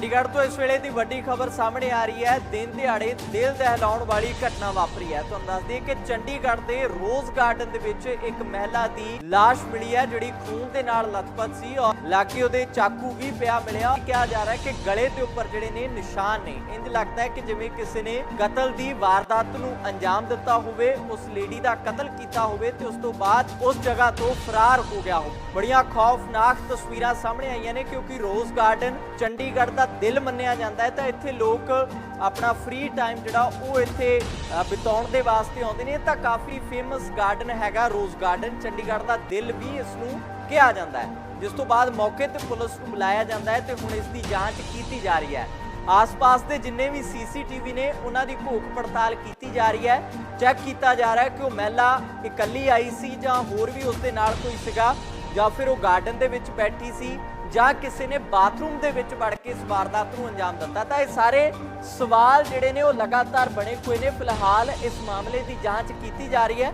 ਚੰਡੀਗੜ੍ਹ ਤੋਂ ਇਸ ਵੇਲੇ ਦੀ ਵੱਡੀ ਖਬਰ ਸਾਹਮਣੇ ਆ ਰਹੀ ਹੈ। ਦਿਨ ਦਿਹਾੜੇ ਦਿਲ ਦਹਿਲਾਉਣ ਵਾਲੀ ਘਟਨਾ ਵਾਪਰੀ ਹੈ। ਤੁਹਾਨੂੰ ਦੱਸ ਦਈਏ ਕਿ ਚੰਡੀਗੜ੍ਹ ਦੇ ਰੋਜ਼ ਗਾਰਡਨ ਦੇ ਵਿੱਚ ਇੱਕ ਮਹਿਲਾ ਦੀ ਲਾਸ਼ ਮਿਲੀ ਹੈ, ਜਿਹੜੀ ਖੂਨ ਦੇ ਨਾਲ ਲਥਪਥ ਸੀ ਔਰ ਲਾਗੇ ਉਹਦੇ ਚਾਕੂ ਵੀ ਪਿਆ ਮਿਲਿਆ। ਕਿਹਾ ਜਾ ਰਿਹਾ ਹੈ ਕਿ ਗਲੇ ਦੇ ਉੱਪਰ ਜਿਹੜੇ ਨੇ ਨਿਸ਼ਾਨ ਨੇ ਇੰਜ ਲੱਗਦਾ ਹੈ ਕਿ ਜਿਵੇਂ ਕਿਸੇ ਨੇ ਕਤਲ ਦੀ ਵਾਰਦਾਤ ਨੂੰ ਅੰਜਾਮ ਦਿੱਤਾ ਹੋਵੇ, ਉਸ ਲੇਡੀ ਦਾ ਕਤਲ ਕੀਤਾ ਹੋਵੇ ਤੇ ਉਸ ਤੋਂ ਬਾਅਦ ਉਸ ਜਗ੍ਹਾ ਤੋਂ ਫਰਾਰ ਹੋ ਗਿਆ ਹੋ ਬੜੀਆਂ ਖੌਫਨਾਕ ਤਸਵੀਰਾਂ ਸਾਹਮਣੇ ਆਈਆਂ ਨੇ ਕਿਉਂਕਿ ਰੋਜ਼ ਗਾਰਡਨ ਚੰਡੀਗੜ੍ਹ ਦਾ ਦਿਲ ਮੰਨਿਆ ਜਾਂਦਾ ਹੈ, ਤਾਂ ਇੱਥੇ ਲੋਕ ਆਪਣਾ ਫ੍ਰੀ ਟਾਈਮ ਜਿਹੜਾ ਉਹ ਇੱਥੇ ਬਿਤਾਉਣ ਦੇ ਵਾਸਤੇ ਆਉਂਦੇ ਨੇ। ਤਾਂ ਕਾਫੀ ਫੇਮਸ ਗਾਰਡਨ ਹੈਗਾ ਰੋਜ਼ ਗਾਰਡਨ ਚੰਡੀਗੜ੍ਹ ਦਾ ਦਿਲ ਵੀ ਇਸ ਨੂੰ ਕਿਹਾ ਜਾਂਦਾ ਹੈ। ਜਿਸ ਤੋਂ ਬਾਅਦ ਮੌਕੇ ਤੇ ਪੁਲਿਸ ਨੂੰ ਬੁਲਾਇਆ ਜਾਂਦਾ ਹੈ ਤੇ ਹੁਣ ਇਸ ਦੀ ਜਾਂਚ ਕੀਤੀ ਜਾ ਰਹੀ ਹੈ। ਆਸ-ਪਾਸ ਦੇ ਜਿੰਨੇ ਵੀ ਸੀਸੀਟੀਵੀ ਨੇ, ਉਹਨਾਂ ਦੀ ਭੂਖ ਪੜਤਾਲ ਕੀਤੀ ਜਾ ਰਹੀ ਹੈ। ਚੈੱਕ ਕੀਤਾ ਜਾ ਰਿਹਾ ਹੈ ਕਿ ਉਹ ਮਹਿਲਾ ਇਕੱਲੀ ਆਈ ਸੀ ਜਾਂ ਹੋਰ ਵੀ ਉਸ ਦੇ ਨਾਲ ਕੋਈ ਸੀਗਾ। ਜਾਂ ਫਿਰ ਉਹ ਗਾਰਡਨ ਦੇ ਵਿੱਚ ਬੈਠੀ ਸੀ ਜਾਂ ਕਿਸੇ ਨੇ ਬਾਥਰੂਮ ਦੇ ਵਿੱਚ ਵੜ ਕੇ ਇਸ ਵਾਰਦਾਤ ਨੂੰ ਅੰਜਾਮ ਦਿੱਤਾ, ਤਾਂ ਇਹ ਸਾਰੇ ਸਵਾਲ ਜਿਹੜੇ ਨੇ ਉਹ ਲਗਾਤਾਰ ਬਣੇ ਹੋਏ ਨੇ। ਫਿਲਹਾਲ ਇਸ ਮਾਮਲੇ ਦੀ ਜਾਂਚ ਕੀਤੀ ਜਾ ਰਹੀ ਹੈ।